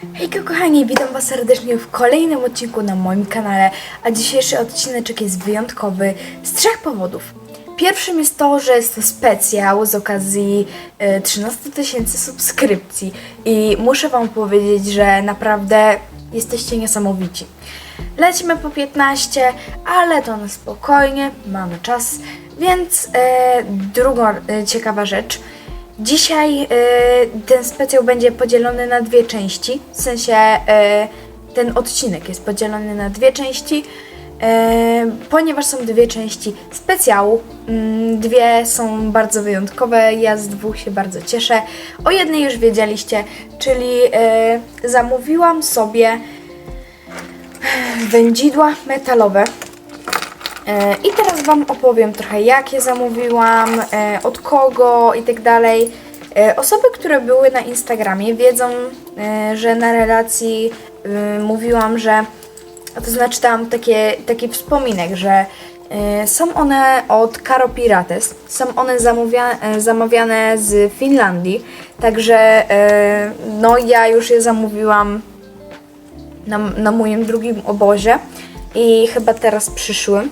Hejka kochani, witam was serdecznie w kolejnym odcinku na moim kanale, a dzisiejszy odcineczek jest wyjątkowy z trzech powodów. Pierwszym jest to, że jest to specjał z okazji e, 13 tysięcy subskrypcji i muszę wam powiedzieć, że naprawdę jesteście niesamowici. Lecimy po 15, ale to na spokojnie, mamy czas, więc e, druga e, ciekawa rzecz – Dzisiaj y, ten specjał będzie podzielony na dwie części. W sensie y, ten odcinek jest podzielony na dwie części, y, ponieważ są dwie części specjału. Mm, dwie są bardzo wyjątkowe. Ja z dwóch się bardzo cieszę. O jednej już wiedzieliście, czyli y, zamówiłam sobie wędzidła metalowe. E, I teraz Wam opowiem trochę, jak je zamówiłam, e, od kogo i tak dalej. E, Osoby, które były na Instagramie, wiedzą, że na relacji mówiłam, że to znaczy tam takie, taki wspominek, że są one od Caro Pirates, są one zamawiane z Finlandii, także no ja już je zamówiłam na, na moim drugim obozie i chyba teraz przyszły.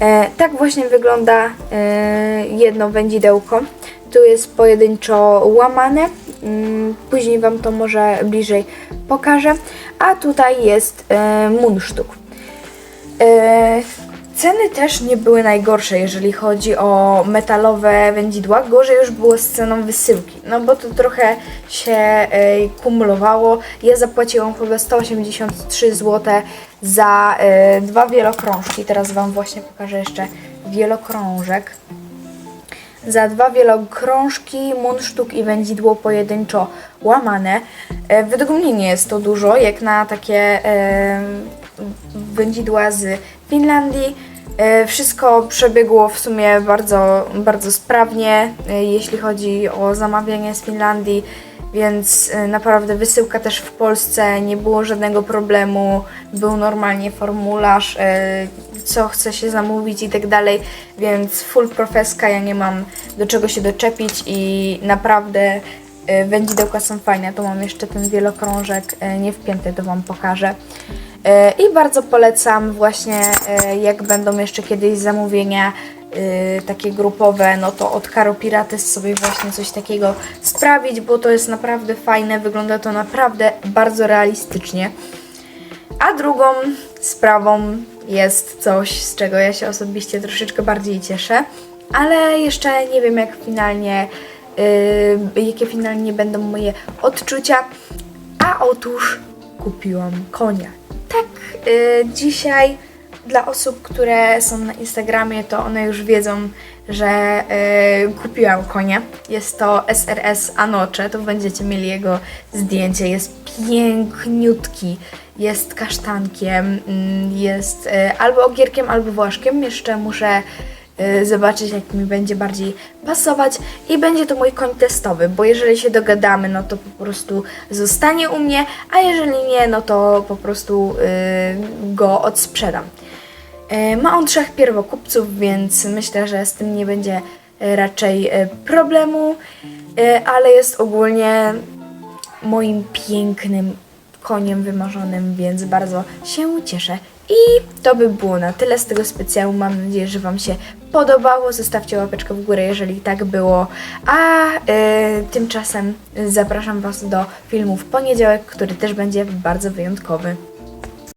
E, tak właśnie wygląda e, jedno wędzidełko. Tu jest pojedynczo łamane. Mm, później Wam to może bliżej pokażę. A tutaj jest e, mundsztuk. E, ceny też nie były najgorsze, jeżeli chodzi o metalowe wędzidła. Gorzej już było z ceną wysyłki, no bo to trochę się e, kumulowało. Ja zapłaciłam chyba 183 zł za e, dwa wielokrążki. Teraz Wam właśnie pokażę jeszcze wielokrążek. Za dwa wielokrążki, mundsztuk i wędzidło pojedynczo łamane. E, według mnie nie jest to dużo, jak na takie e, wędzidła z Finlandii. E, wszystko przebiegło w sumie bardzo, bardzo sprawnie, e, jeśli chodzi o zamawianie z Finlandii, więc e, naprawdę wysyłka też w Polsce nie było żadnego problemu. Był normalnie formularz, co chce się zamówić i tak dalej, więc full profeska, ja nie mam do czego się doczepić i naprawdę wędzidełka są fajne. Tu mam jeszcze ten wielokrążek nie wpięty, to Wam pokażę. E, I bardzo polecam właśnie, e, jak będą jeszcze kiedyś zamówienia e, takie grupowe, no to od Caro Pirates sobie właśnie coś takiego sprawić, bo to jest naprawdę fajne, wygląda to naprawdę bardzo realistycznie. A drugą sprawą jest coś, z czego ja się osobiście troszeczkę bardziej cieszę, ale jeszcze nie wiem, jak finalnie, yy, jakie finalnie będą moje odczucia. A otóż kupiłam konia. Yy, dzisiaj dla osób, które są na Instagramie, to one już wiedzą, że yy, kupiłam konia. Jest to SRS Anocze, to będziecie mieli jego zdjęcie. Jest piękniutki, jest kasztankiem, mm, jest yy, albo ogierkiem, albo właszkiem. Jeszcze muszę y, zobaczyć, jak mi będzie bardziej pasować i będzie to mój koń testowy, bo jeżeli się dogadamy, no to po prostu zostanie u mnie, a jeżeli nie, no to po prostu y, go odsprzedam. Y, Ma on trzech pierwokupców, więc myślę, że z tym nie będzie y, raczej y, problemu, y, ale jest ogólnie moim pięknym koniem wymarzonym, więc bardzo się cieszę. I to by było na tyle z tego specjału. Mam nadzieję, że Wam się podobało. Zostawcie łapeczkę w górę, jeżeli tak było. A y, tymczasem zapraszam Was do filmu w poniedziałek, który też będzie bardzo wyjątkowy.